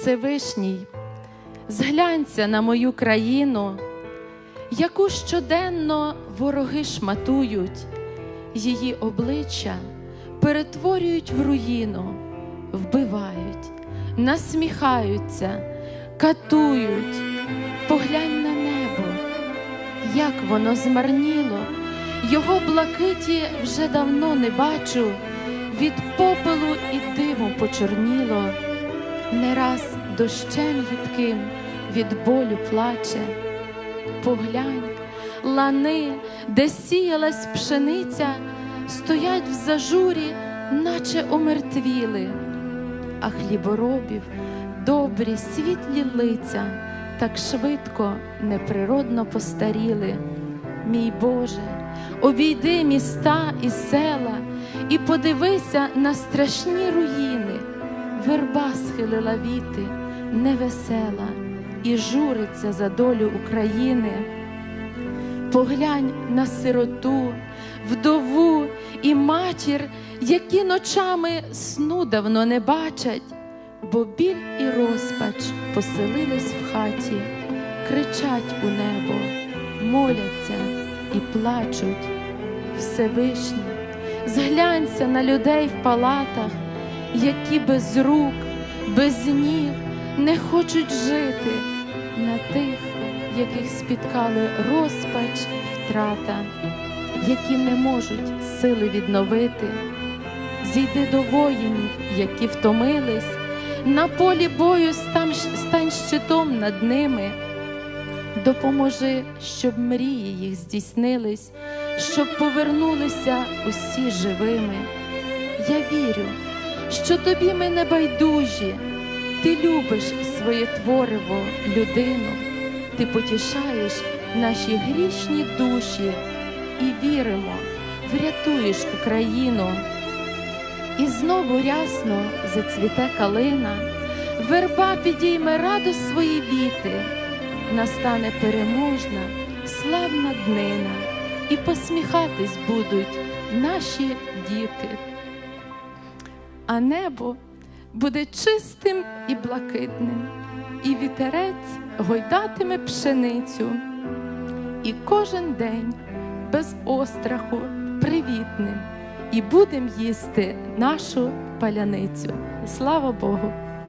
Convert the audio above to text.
Всевишній, зглянься на мою країну, яку щоденно вороги шматують, її обличчя перетворюють в руїну, вбивають, насміхаються, катують. Поглянь на небо, як воно змарніло, його блакиті вже давно не бачу, від попелу і диму почорніло, не раз дощем гідким від болю плаче. Поглянь, лани, де сіялась пшениця, стоять в зажурі, наче омертвіли, а хліборобів добрі світлі лиця так швидко, неприродно постаріли. Мій Боже, обійди міста і села і подивися на страшні руїни. Верба схилила віти, невесела, і журиться за долю України. Поглянь на сироту, вдову і матір, які ночами сну давно не бачать, бо біль і розпач поселились в хаті, кричать у небо, моляться і плачуть. Всевишній, зглянься на людей в палатах, які без рук, без ніг не хочуть жити, на тих, яких спіткали розпач, втрата, які не можуть сили відновити. Зійди до воїнів, які втомились, на полі бою стань, щитом над ними. Допоможи, щоб мрії їх здійснились, щоб повернулися усі живими. Я вірю, що тобі ми не байдужі, ти любиш своє твориво, людину, ти потішаєш наші грішні душі. І віримо, врятуєш Україну. І знову рясно зацвіте калина, верба підійме радость свої віти, настане переможна, славна днина, і посміхатись будуть наші діти. А небо буде чистим і блакитним, і вітерець гойдатиме пшеницю, і кожен день без остраху привітним, і будем їсти нашу паляницю. Слава Богу!